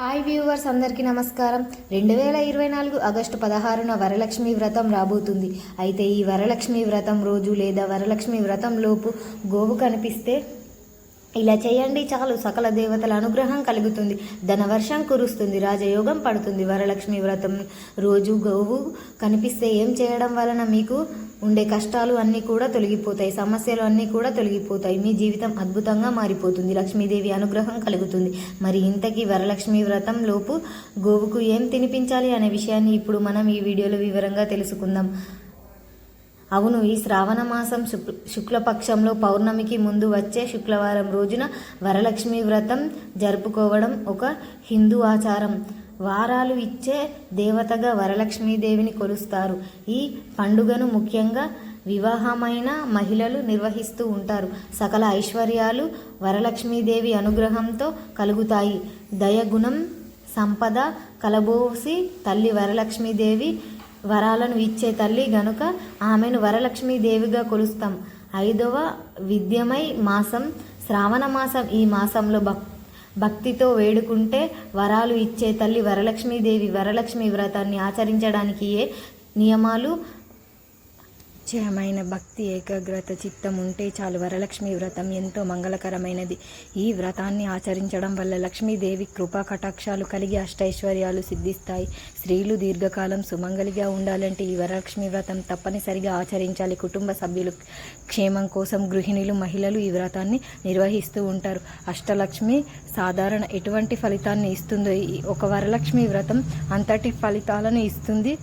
Hi viewers అందరికీ నమస్కారం. రెండు వేల ఇరవై నాలుగు ఆగస్టు పదహారున వరలక్ష్మి వ్రతం రాబోతుంది. అయితే ఈ వరలక్ష్మి వ్రతం రోజు లేదా వరలక్ష్మి వ్రతం లోపు గోవు కనిపిస్తే ఇలా చేయండి చాలు సకల దేవతల అనుగ్రహం కలుగుతుంది. ధనవర్షం కురుస్తుంది రాజయోగం పడుతుంది. వరలక్ష్మి వ్రతం రోజు గోవు కనిపిస్తే ఏం చేయడం వలన మీకు ఉండే కష్టాలు అన్నీ కూడా తొలగిపోతాయి సమస్యలు అన్నీ కూడా తొలగిపోతాయి. మీ జీవితం అద్భుతంగా మారిపోతుంది లక్ష్మీదేవి అనుగ్రహం కలుగుతుంది. మరి ఇంతకీ వరలక్ష్మి వ్రతం లోపు గోవుకు ఏం తినిపించాలి అనే విషయాన్ని ఇప్పుడు మనం ఈ వీడియోలో వివరంగా తెలుసుకుందాం. అవును ఈ శ్రావణ మాసం శుక్లపక్షంలో పౌర్ణమికి ముందు వచ్చే శుక్రవారం రోజున వరలక్ష్మి వ్రతం జరుపుకోవడం ఒక హిందూ ఆచారం. వారాలు ఇచ్చే దేవతగా వరలక్ష్మీదేవిని కొలుస్తారు. ఈ పండుగను ముఖ్యంగా వివాహమైన మహిళలు నిర్వహిస్తూ ఉంటారు. సకల ఐశ్వర్యాలు వరలక్ష్మీదేవి అనుగ్రహంతో కలుగుతాయి. దయగుణం సంపద కలబోసి తల్లి వరలక్ష్మీదేవి వరాలను ఇచ్చే తల్లి గనుక ఆమెను వరలక్ష్మీదేవిగా కొలుస్తాం. ఐదవ విద్యమై మాసం శ్రావణ మాసం ఈ మాసంలో భక్ భక్తితో వేడుకుంటే వరాలు ఇచ్చే తల్లి వరలక్ష్మీదేవి వరలక్ష్మి వ్రతాన్ని ఆచరించడానికి ఏ నియమాలు నిశ్చయమైన భక్తి ఏకాగ్రత చిత్తం ఉంటే చాలు వరలక్ష్మి వ్రతం ఎంతో మంగళకరమైనది. ఈ వ్రతాన్ని ఆచరించడం వల్ల లక్ష్మీదేవి కృపా కటాక్షాలు కలిగి అష్టైశ్వర్యాలు సిద్ధిస్తాయి. స్త్రీలు దీర్ఘకాలం సుమంగలిగా ఉండాలంటే ఈ వరలక్ష్మి వ్రతం తప్పనిసరిగా ఆచరించాలి. కుటుంబ సభ్యులు క్షేమం కోసం గృహిణులు మహిళలు ఈ వ్రతాన్ని నిర్వహిస్తూ ఉంటారు. అష్టలక్ష్మి సాధారణ ఎటువంటి ఫలితాన్ని ఇస్తుందో ఈ ఒక వరలక్ష్మి వ్రతం అంతటి ఫలితాలను ఇస్తుంది.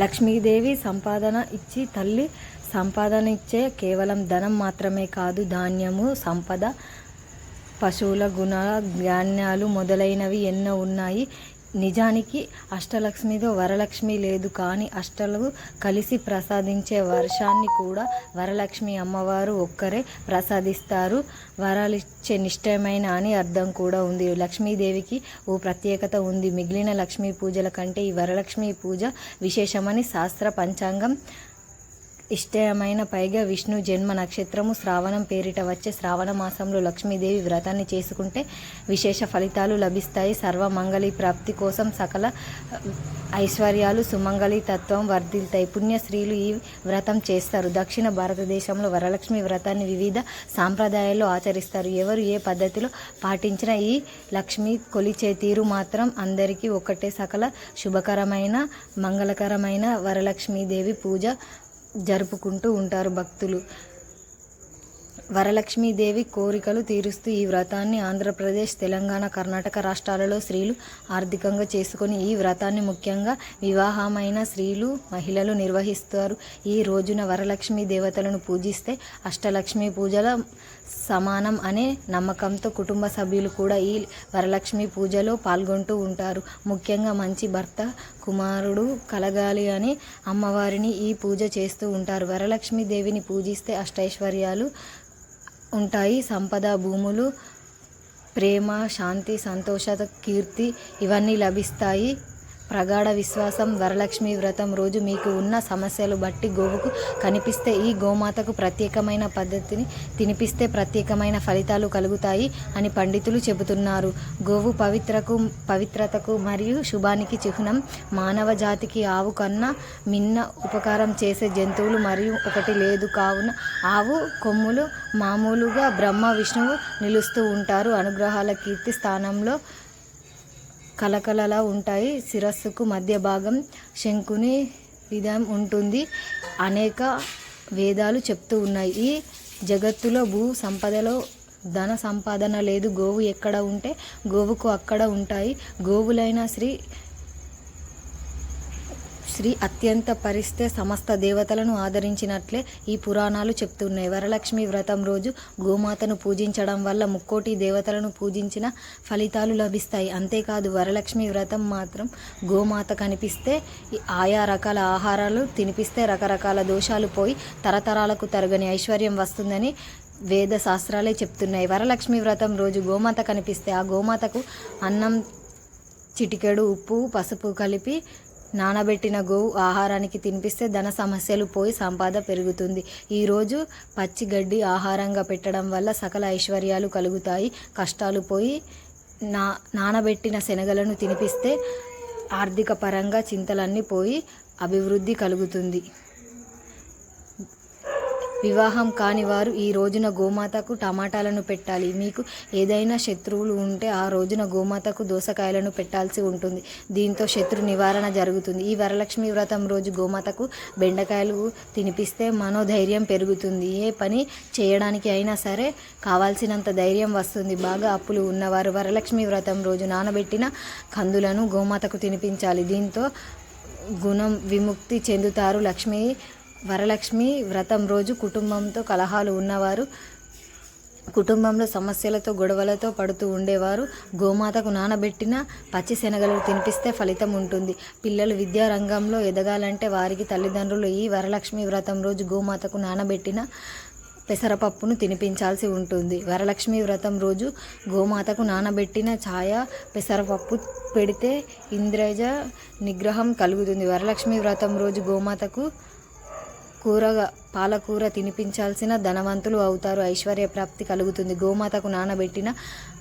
లక్ష్మీదేవి సంపాదన ఇచ్చి తల్లి సంపాదన ఇచ్చే కేవలం ధనం మాత్రమే కాదు ధాన్యము సంపద పశువుల గుణ ధాన్యాలు మొదలైనవి ఎన్నో ఉన్నాయి. నిజానికి అష్టలక్ష్మితో వరలక్ష్మి లేదు కానీ అష్టలు కలిసి ప్రసాదించే వర్షాన్ని కూడా వరలక్ష్మి అమ్మవారు ఒక్కరే ప్రసాదిస్తారు. వరాలిచ్చే నిష్టమైన అని అర్థం కూడా ఉంది. లక్ష్మీదేవికి ఓ ప్రత్యేకత ఉంది. మిగిలిన లక్ష్మీ పూజల కంటే ఈ వరలక్ష్మి పూజ విశేషమని శాస్త్ర పంచాంగం ఇష్టమైన పైగా విష్ణు జన్మ నక్షత్రము శ్రావణం పేరిట వచ్చే శ్రావణ మాసంలో లక్ష్మీదేవి వ్రతాన్ని చేసుకుంటే విశేష ఫలితాలు లభిస్తాయి. సర్వమంగళి ప్రాప్తి కోసం సకల ఐశ్వర్యాలు సుమంగళి తత్వం వర్ధిల్తాయి. పుణ్య స్త్రీలు ఈ వ్రతం చేస్తారు. దక్షిణ భారతదేశంలో వరలక్ష్మి వ్రతాన్ని వివిధ సాంప్రదాయాల్లో ఆచరిస్తారు. ఎవరు ఏ పద్ధతిలో పాటించిన ఈ లక్ష్మి కొలిచే తీరు మాత్రం అందరికీ ఒకటే సకల శుభకరమైన మంగళకరమైన వరలక్ష్మీదేవి పూజ జరుపుకుంటూ ఉంటారు భక్తులు. వరలక్ష్మీదేవి కోరికలు తీరుస్తూ ఈ వ్రతాన్ని ఆంధ్రప్రదేశ్ తెలంగాణ కర్ణాటక రాష్ట్రాలలో స్త్రీలు ఆర్థికంగా చేసుకొని ఈ వ్రతాన్ని ముఖ్యంగా వివాహమైన స్త్రీలు మహిళలు నిర్వహిస్తారు. ఈ రోజున వరలక్ష్మి దేవతలను పూజిస్తే అష్టలక్ష్మి పూజల సమానం అనే నమ్మకంతో కుటుంబ సభ్యులు కూడా ఈ వరలక్ష్మి పూజలో పాల్గొంటూ ఉంటారు. ముఖ్యంగా మంచి భర్త కుమారుడు కలగాలి అని అమ్మవారిని ఈ పూజ చేస్తూ ఉంటారు. వరలక్ష్మి దేవిని పూజిస్తే అష్టైశ్వర్యాలు ఉంటాయి. సంపద భూములు ప్రేమ శాంతి సంతోషత కీర్తి ఇవన్నీ లభిస్తాయి. ప్రగాఢ విశ్వాసం వరలక్ష్మి వ్రతం రోజు మీకు ఉన్న సమస్యలు బట్టి గోవుకు కనిపిస్తే ఈ గోమాతకు ప్రత్యేకమైన పద్ధతిని తినిపిస్తే ప్రత్యేకమైన ఫలితాలు కలుగుతాయి అని పండితులు చెబుతున్నారు. గోవు పవిత్రకు పవిత్రతకు మరియు శుభానికి చిహ్నం మానవ జాతికి ఆవు కన్నా మిన్న ఉపకారం చేసే జంతువులు మరియు ఒకటి లేదు. కావున ఆవు కొమ్ములు మామూలుగా బ్రహ్మ విష్ణువు నిలుస్తూ ఉంటారు. అనుగ్రహాల కీర్తి స్థానంలో కలకలలా ఉంటాయి. శిరస్సుకు మధ్య భాగం శంకుని విధం ఉంటుంది. అనేక వేదాలు చెప్తూ ఉన్నాయి. ఈ జగత్తులో భూ సంపదలో ధన సంపాదన లేదు. గోవు ఎక్కడ ఉంటే గోవుకు అక్కడ ఉంటాయి. గోవులైన శ్రీ శ్రీ అత్యంత పరిస్తే సమస్త దేవతలను ఆదరించినట్లే ఈ పురాణాలు చెప్తున్నాయి. వరలక్ష్మి వ్రతం రోజు గోమాతను పూజించడం వల్ల ముక్కోటి దేవతలను పూజించిన ఫలితాలు లభిస్తాయి. అంతేకాదు వరలక్ష్మి వ్రతం మాత్రం గోమాత కనిపిస్తే ఆయా రకాల ఆహారాలు తినిపిస్తే రకరకాల దోషాలు పోయి తరతరాలకు తరగని ఐశ్వర్యం వస్తుందని వేద శాస్త్రాలే చెప్తున్నాయి. వరలక్ష్మి వ్రతం రోజు గోమాత కనిపిస్తే ఆ గోమాతకు అన్నం చిటికెడు ఉప్పు పసుపు కలిపి నానబెట్టిన గోవు ఆహారానికి తినిపిస్తే ధన సమస్యలు పోయి సంపాద పెరుగుతుంది. ఈరోజు పచ్చి గడ్డి ఆహారంగా పెట్టడం వల్ల సకల ఐశ్వర్యాలు కలుగుతాయి. కష్టాలు పోయి నా నానబెట్టిన శనగలను తినిపిస్తే ఆర్థిక పరంగా చింతలన్నీ పోయి అభివృద్ధి కలుగుతుంది. వివాహం కాని వారు ఈ రోజున గోమాతకు టమాటాలను పెట్టాలి. మీకు ఏదైనా శత్రువులు ఉంటే ఆ రోజున గోమాతకు దోసకాయలను పెట్టాల్సి ఉంటుంది. దీంతో శత్రు నివారణ జరుగుతుంది. ఈ వరలక్ష్మి వ్రతం రోజు గోమాతకు బెండకాయలు తినిపిస్తే మనోధైర్యం పెరుగుతుంది. ఏ పని చేయడానికి అయినా సరే కావాల్సినంత ధైర్యం వస్తుంది. బాగా అప్పులు ఉన్నవారు వరలక్ష్మి వ్రతం రోజు నానబెట్టిన కందులను గోమాతకు తినిపించాలి. దీంతో గుణం విముక్తి చెందుతారు లక్ష్మి వరలక్ష్మి వ్రతం రోజు కుటుంబంతో కలహాలు ఉన్నవారు కుటుంబంలో సమస్యలతో గొడవలతో పడుతూ ఉండేవారు. గోమాతకు నానబెట్టిన పచ్చి శనగలు తినిపిస్తే ఫలితం ఉంటుంది. పిల్లలు విద్యారంగంలో ఎదగాలంటే వారికి తల్లిదండ్రులు ఈ వరలక్ష్మి వ్రతం రోజు గోమాతకు నానబెట్టిన పెసరపప్పును తినిపించాల్సి ఉంటుంది. వరలక్ష్మి వ్రతం రోజు గోమాతకు నానబెట్టిన ఛాయ పెసరపప్పు పెడితే ఇంద్రజ నిగ్రహం కలుగుతుంది. వరలక్ష్మి వ్రతం రోజు గోమాతకు కూరగా పాలకూర తినిపించాల్సిన ధనవంతులు అవుతారు. ఐశ్వర్య ప్రాప్తి కలుగుతుంది. గోమాతకు నానబెట్టిన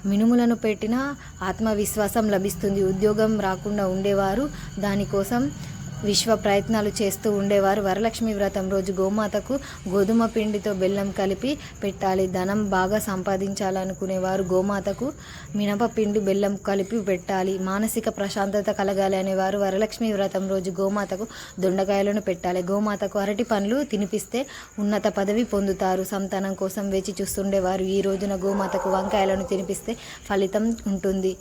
మినుములను పెట్టిన ఆత్మవిశ్వాసం లభిస్తుంది. ఉద్యోగం రాకుండా ఉండేవారు దానికోసం విశ్వ ప్రయత్నాలు చేస్తూ ఉండేవారు. వరలక్ష్మి వ్రతం రోజు గోమాతకు గోధుమ పిండితో బెల్లం కలిపి పెట్టాలి. ధనం బాగా సంపాదించాలనుకునేవారు. గోమాతకు మినపపిండి బెల్లం కలిపి పెట్టాలి. మానసిక ప్రశాంతత కలగాలి అనేవారు. వరలక్ష్మి వ్రతం రోజు గోమాతకు దొండకాయలను పెట్టాలి. గోమాతకు అరటి పండ్లు తినిపిస్తే ఉన్నత పదవి పొందుతారు. సంతానం కోసం వేచి చూస్తుండేవారు. ఈ రోజున గోమాతకు వంకాయలను తినిపిస్తే ఫలితం ఉంటుంది.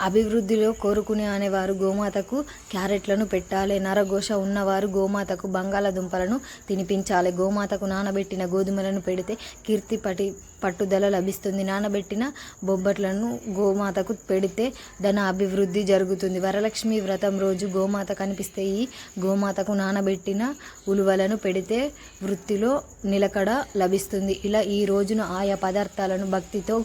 అభివృద్ధిలో కోరుకునే అనేవారు గోమాతకు క్యారెట్లను పెట్టాలి. నరఘోష ఉన్నవారు గోమాతకు బంగాళదుంపలను తినిపించాలి. గోమాతకు నానబెట్టిన గోధుమలను పెడితే కీర్తి పటి పట్టుదల లభిస్తుంది. నానబెట్టిన బొబ్బట్లను గోమాతకు పెడితే ధన అభివృద్ధి జరుగుతుంది. వరలక్ష్మి వ్రతం రోజు గోమాత కనిపిస్తే ఈ గోమాతకు నానబెట్టిన ఉలువలను పెడితే వృత్తిలో నిలకడ లభిస్తుంది. ఇలా ఈ రోజున ఆయా పదార్థాలను భక్తితో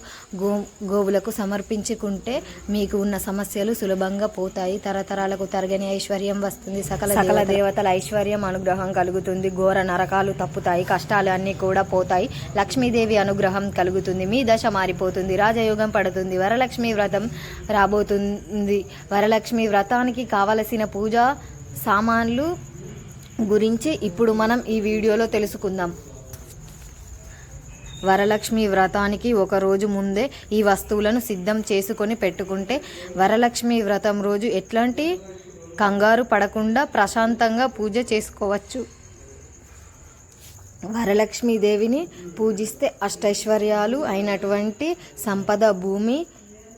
గో గోవులకు సమర్పించుకుంటే మీకు ఉన్న సమస్యలు సులభంగా పోతాయి. తరతరాలకు తరగని ఐశ్వర్యం వస్తుంది. సకల సకల దేవతల ఐశ్వర్యం అనుగ్రహం కలుగుతుంది. ఘోర నరకాలు తప్పుతాయి. కష్టాలు అన్నీ కూడా పోతాయి. లక్ష్మీదేవి అనుగ్రహం కలుగుతుంది. మీ దశ మారిపోతుంది. రాజయోగం పడుతుంది. వరలక్ష్మి వ్రతం రాబోతుంది. వరలక్ష్మి వ్రతానికి కావలసిన పూజా సామాన్లు గురించి ఇప్పుడు మనం ఈ వీడియోలో తెలుసుకుందాం. వరలక్ష్మి వ్రతానికి ఒక రోజు ముందే ఈ వస్తువులను సిద్ధం చేసుకొని పెట్టుకుంటే వరలక్ష్మి వ్రతం రోజు ఎట్లాంటి కంగారు పడకుండా ప్రశాంతంగా పూజ చేసుకోవచ్చు. వరలక్ష్మీదేవిని పూజిస్తే అష్టైశ్వర్యాలు అయినటువంటి సంపద భూమి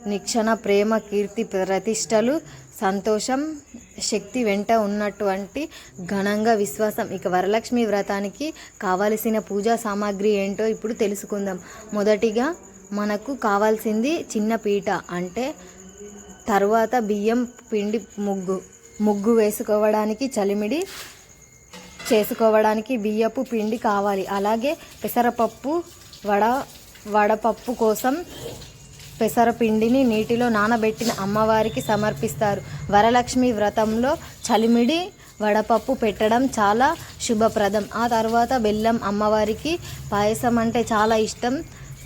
నిక్షణ ప్రేమ కీర్తి ప్రతిష్టలు సంతోషం శక్తి వెంట ఉన్నటువంటి ఘనంగా విశ్వాసం. ఇక వరలక్ష్మి వ్రతానికి కావలసిన పూజా సామాగ్రి ఏంటో ఇప్పుడు తెలుసుకుందాం. మొదటిగా మనకు కావాల్సింది చిన్న పీట అంటే తర్వాత బియ్యం పిండి ముగ్గు. ముగ్గు వేసుకోవడానికి చలిమిడి చేసుకోవడానికి బియ్యపు పిండి కావాలి. అలాగే పెసరపప్పు వడ వడపప్పు కోసం పెసరపిండిని నీటిలో నానబెట్టిన అమ్మవారికి సమర్పిస్తారు. వరలక్ష్మి వ్రతంలో చలిమిడి వడపప్పు పెట్టడం చాలా శుభప్రదం. ఆ తర్వాత బెల్లం అమ్మవారికి పాయసం అంటే చాలా ఇష్టం.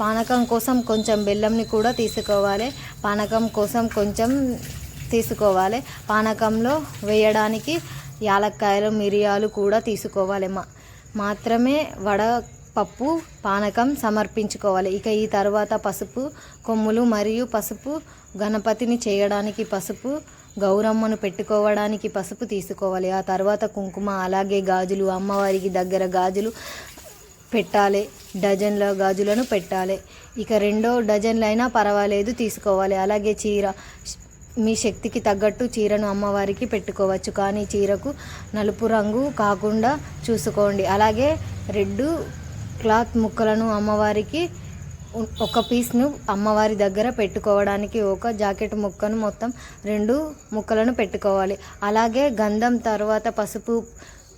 పానకం కోసం కొంచెం బెల్లంని కూడా తీసుకోవాలి. పానకం కోసం కొంచెం తీసుకోవాలి. పానకంలో వేయడానికి యాలక్కాయలు మిరియాలు కూడా తీసుకోవాలి మా మాత్రమే వడ పప్పు పానకం సమర్పించుకోవాలి. ఇక ఈ తర్వాత పసుపు కొమ్ములు మరియు పసుపు గణపతిని చేయడానికి పసుపు గౌరమ్మను పెట్టుకోవడానికి పసుపు తీసుకోవాలి. ఆ తర్వాత కుంకుమ అలాగే గాజులు అమ్మవారికి దగ్గర గాజులు పెట్టాలి. డజన్ల గాజులను పెట్టాలి. ఇక రెండో డజన్లైనా పర్వాలేదు తీసుకోవాలి. అలాగే చీర మీ శక్తికి తగ్గట్టు చీరను అమ్మవారికి పెట్టుకోవచ్చు. కానీ చీరకు నలుపు రంగు కాకుండా చూసుకోండి. అలాగే రెడ్ క్లాత్ ముక్కలను అమ్మవారికి ఒక పీస్ను అమ్మవారి దగ్గర పెట్టుకోవడానికి ఒక జాకెట్ ముక్కను మొత్తం రెండు ముక్కలను పెట్టుకోవాలి. అలాగే గంధం తర్వాత పసుపు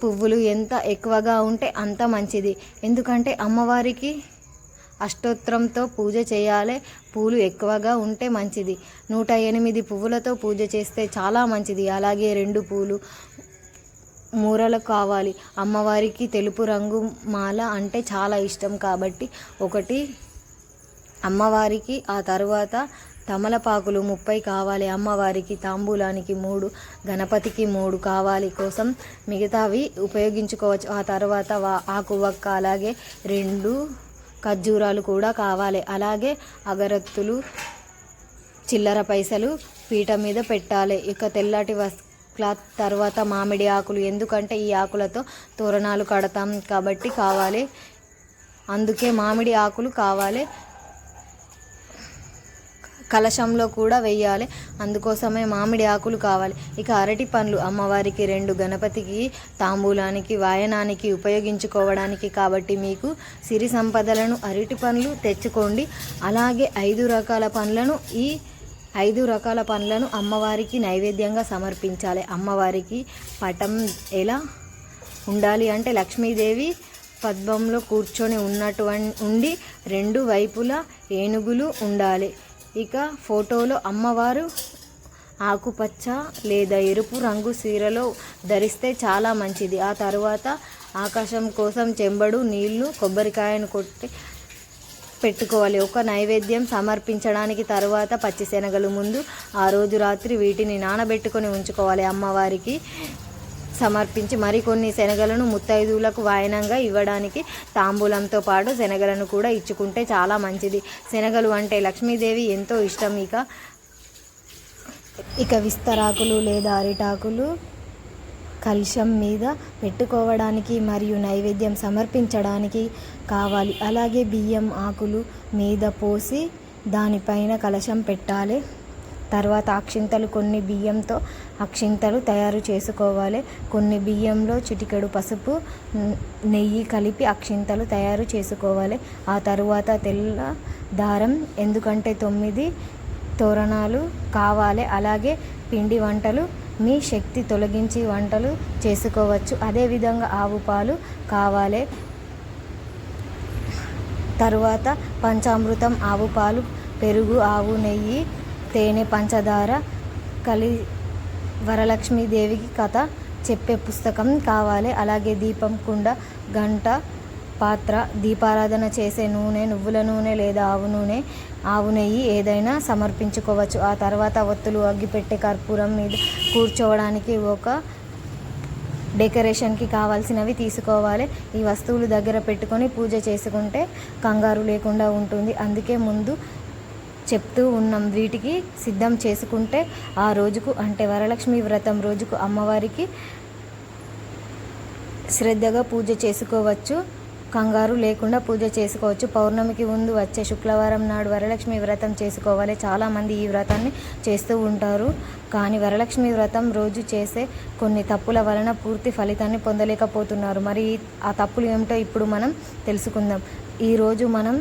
పువ్వులు ఎంత ఎక్కువగా ఉంటే అంత మంచిది. ఎందుకంటే అమ్మవారికి అష్టోత్తరంతో పూజ చేయాలి. పూలు ఎక్కువగా ఉంటే మంచిది. నూట ఎనిమిది పువ్వులతో పూజ చేస్తే చాలా మంచిది. అలాగే రెండు పూలు మూరలు కావాలి. అమ్మవారికి తెలుపు రంగు మాల అంటే చాలా ఇష్టం కాబట్టి ఒకటి అమ్మవారికి ఆ తర్వాత తమలపాకులు ముప్పై కావాలి. అమ్మవారికి తాంబూలానికి మూడు గణపతికి మూడు కావాలి కోసం మిగతావి ఉపయోగించుకోవచ్చు. ఆ తర్వాత వా ఆకు వక్క అలాగే రెండు ఖర్జూరాలు కూడా కావాలి. అలాగే అగరత్తులు చిల్లర పైసలు పీట మీద పెట్టాలి. ఇక తెల్లటి వస్ క్లాత్ తర్వాత మామిడి ఆకులు. ఎందుకంటే ఈ ఆకులతో తోరణాలు కడతాం కాబట్టి కావాలి. అందుకే మామిడి ఆకులు కావాలి. కలశంలో కూడా వెయ్యాలి. అందుకోసమే మామిడి ఆకులు కావాలి. ఇక అరటి పండ్లు అమ్మవారికి రెండు గణపతికి తాంబూలానికి వాయనానికి ఉపయోగించుకోవడానికి కాబట్టి మీకు సిరి సంపదలను అరటి పండ్లు తెచ్చుకోండి. అలాగే ఐదు రకాల పండ్లను ఈ ఐదు రకాల పండ్లను అమ్మవారికి నైవేద్యంగా సమర్పించాలి. అమ్మవారికి పటం ఎలా ఉండాలి అంటే లక్ష్మీదేవి పద్మంలో కూర్చొని ఉన్నటువంటి ఉండి రెండు వైపులా ఏనుగులు ఉండాలి. ఇక ఫోటోలో అమ్మవారు ఆకుపచ్చ లేదా ఎరుపు రంగు సీరలో ధరిస్తే చాలా మంచిది. ఆ తర్వాత ఆకాశం కోసం చెంబడు నీళ్ళు కొబ్బరికాయను కొట్టి పెట్టుకోవాలి. ఒక నైవేద్యం సమర్పించడానికి తర్వాత పచ్చిశనగలు ముందు ఆ రోజు రాత్రి వీటిని నానబెట్టుకొని ఉంచుకోవాలి అమ్మవారికి. సమర్పించి మరికొన్ని శనగలను ముత్తైదువులకు వాయనంగా ఇవ్వడానికి తాంబూలంతో పాటు శనగలను కూడా ఇచ్చుకుంటే చాలా మంచిది. శనగలు అంటే లక్ష్మీదేవి ఎంతో ఇష్టం. ఇక ఇక విస్తరాకులు లేదా అరిటాకులు కలుషం మీద పెట్టుకోవడానికి మరియు నైవేద్యం సమర్పించడానికి కావాలి. అలాగే బియ్యం ఆకులు మీద పోసి దానిపైన కలశం పెట్టాలి. తర్వాత అక్షింతలు కొన్ని బియ్యంతో అక్షింతలు తయారు చేసుకోవాలి. కొన్ని బియ్యంలో చిటికెడు పసుపు నెయ్యి కలిపి అక్షింతలు తయారు చేసుకోవాలి. ఆ తరువాత తెల్ల దారం ఎందుకంటే తొమ్మిది తోరణాలు కావాలి. అలాగే పిండి వంటలు మీ శక్తి తొలగించి వంటలు చేసుకోవచ్చు. అదేవిధంగా ఆవు పాలు కావాలి. తరువాత పంచామృతం ఆవు పాలు పెరుగు ఆవు నెయ్యి తేనె పంచదార కలి వరలక్ష్మీదేవికి కథ చెప్పే పుస్తకం కావాలి. అలాగే దీపం కుండ గంట పాత్ర దీపారాధన చేసే నూనె నువ్వుల నూనె లేదా ఆవు నూనె ఆవు నెయ్యి ఏదైనా సమర్పించుకోవచ్చు. ఆ తర్వాత ఒత్తులు అగ్గిపెట్టే కర్పూరం మీద కూర్చోవడానికి ఒక డెకరేషన్కి కావాల్సినవి తీసుకోవాలి. ఈ వస్తువులు దగ్గర పెట్టుకొని పూజ చేసుకుంటే కంగారు లేకుండా ఉంటుంది. అందుకే ముందు చెప్తూ ఉన్నాం. వీటికి సిద్ధం చేసుకుంటే ఆ రోజుకు అంటే వరలక్ష్మి వ్రతం రోజుకు అమ్మవారికి శ్రద్ధగా పూజ చేసుకోవచ్చు. కంగారు లేకుండా పూజ చేసుకోవచ్చు. పౌర్ణమికి ముందు వచ్చే శుక్రవారం నాడు వరలక్ష్మి వ్రతం చేసుకోవాలి. చాలామంది ఈ వ్రతాన్ని చేస్తూ ఉంటారు. కానీ వరలక్ష్మి వ్రతం రోజు చేసే కొన్ని తప్పుల వలన పూర్తి ఫలితాన్ని పొందలేకపోతున్నారు. మరి ఆ తప్పులు ఏమిటో ఇప్పుడు మనం తెలుసుకుందాం. ఈరోజు మనం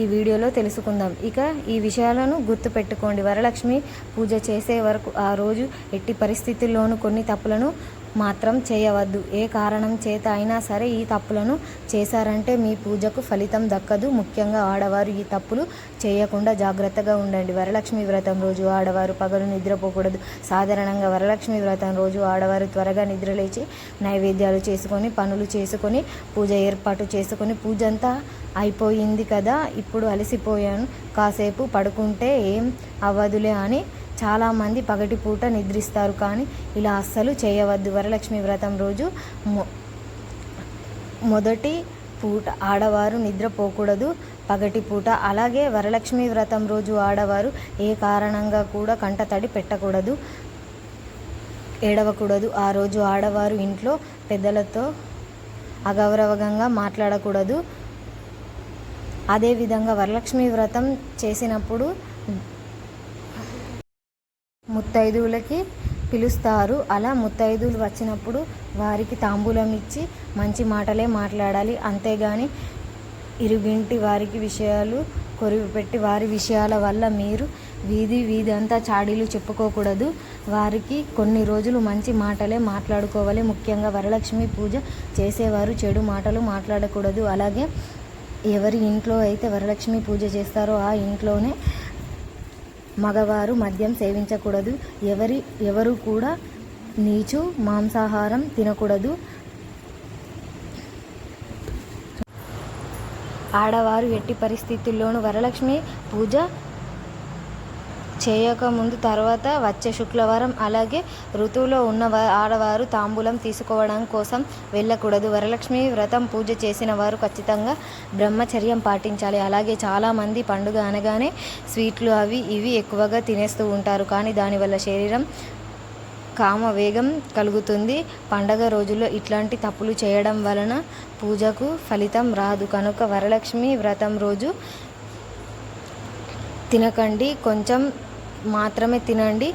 ఈ వీడియోలో తెలుసుకుందాం. ఇక ఈ విషయాలను గుర్తుపెట్టుకోండి. వరలక్ష్మి పూజ చేసే వరకు ఆ రోజు ఎట్టి పరిస్థితుల్లోనూ కొన్ని తప్పులను మాత్రం చేయవద్దు. ఏ కారణం చేత అయినా సరే ఈ తప్పులను చేశారంటే మీ పూజకు ఫలితం దక్కదు. ముఖ్యంగా ఆడవారు ఈ తప్పులు చేయకుండా జాగ్రత్తగా ఉండండి. వరలక్ష్మి వ్రతం రోజు ఆడవారు పగలు నిద్రపోకూడదు. సాధారణంగా వరలక్ష్మి వ్రతం రోజు ఆడవారు త్వరగా నిద్రలేచి నైవేద్యాలు చేసుకొని పనులు చేసుకొని పూజ ఏర్పాటు చేసుకొని పూజ అంతా అయిపోయింది కదా. ఇప్పుడు అలసిపోయాను. కాసేపు పడుకుంటే ఏం అవ్వదులే అని చాలామంది పగటిపూట నిద్రిస్తారు కానీ ఇలా అస్సలు చేయవద్దు. వరలక్ష్మి వ్రతం రోజు మొ మొదటి పూట ఆడవారు నిద్రపోకూడదు. పగటి పూట అలాగే వరలక్ష్మి వ్రతం రోజు ఆడవారు ఏ కారణంగా కూడా కంటతడి పెట్టకూడదు. ఏడవకూడదు. ఆ రోజు ఆడవారు ఇంట్లో పెద్దలతో అగౌరవంగా మాట్లాడకూడదు. అదేవిధంగా వరలక్ష్మి వ్రతం చేసినప్పుడు ముత్తైదువులకి పిలుస్తారు. అలా ముత్తైదువులు వచ్చినప్పుడు వారికి తాంబూలం ఇచ్చి మంచి మాటలే మాట్లాడాలి. అంతేగాని ఇరుగింటి వారికి విషయాలు కొరివి పెట్టి వారి విషయాల వల్ల మీరు వీధి వీధి అంతా చాడీలు చెప్పుకోకూడదు. వారికి కొన్ని రోజులు మంచి మాటలే మాట్లాడుకోవాలి. ముఖ్యంగా వరలక్ష్మి పూజ చేసేవారు చెడు మాటలు మాట్లాడకూడదు. అలాగే ఎవరి ఇంట్లో అయితే వరలక్ష్మి పూజ చేస్తారో ఆ ఇంట్లోనే మగవారు మద్యం సేవించకూడదు. ఎవరి ఎవరు కూడా నీచు మాంసాహారం తినకూడదు. ఆడవారు ఎట్టి పరిస్థితుల్లోనూ వరలక్ష్మి పూజ చేయకముందు తర్వాత వచ్చే శుక్రవారం అలాగే ఋతువులో ఉన్న ఆడవారు తాంబూలం తీసుకోవడం కోసం వెళ్ళకూడదు. వరలక్ష్మి వ్రతం పూజ చేసిన వారు ఖచ్చితంగా బ్రహ్మచర్యం పాటించాలి. అలాగే చాలామంది పండుగ అనగానే స్వీట్లు అవి ఇవి ఎక్కువగా తినేస్తూ ఉంటారు. కానీ దానివల్ల శరీరం కామ వేగం కలుగుతుంది. పండగ రోజుల్లో ఇట్లాంటి తప్పులు చేయడం వలన పూజకు ఫలితం రాదు. కనుక వరలక్ష్మి వ్రతం రోజు తినకండి. కొంచెం మాత్రమే తినండి.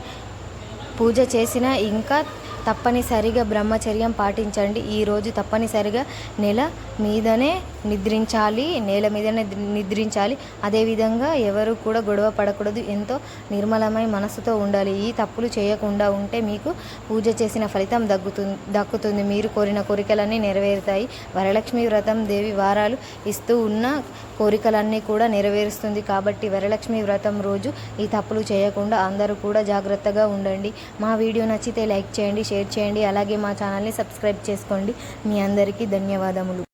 పూజ చేసిన ఇంకా తప్పనిసరిగా బ్రహ్మచర్యం పాటించండి. ఈరోజు తప్పనిసరిగా నెల మీదనే నిద్రించాలి నేల మీదనే నిద్రించాలి. అదేవిధంగా ఎవరు కూడా గొడవ పడకూడదు. ఎంతో నిర్మలమై మనసుతో ఉండాలి. ఈ తప్పులు చేయకుండా ఉంటే మీకు పూజ చేసిన ఫలితం దక్కుతుంది దక్కుతుంది. మీరు కోరిన కోరికలన్నీ నెరవేరుతాయి. వరలక్ష్మి వ్రతం దేవి వారాలు ఇస్తూ ఉన్న కోరికలన్నీ కూడా నెరవేరుస్తుంది. కాబట్టి వరలక్ష్మి వ్రతం రోజు ఈ తప్పులు చేయకుండా అందరూ కూడా జాగ్రత్తగా ఉండండి. మా వీడియో నచ్చితే లైక్ చేయండి షేర్ చేయండి. అలాగే మా ఛానల్ని సబ్స్క్రైబ్ చేసుకోండి. మీ అందరికీ ధన్యవాదములు.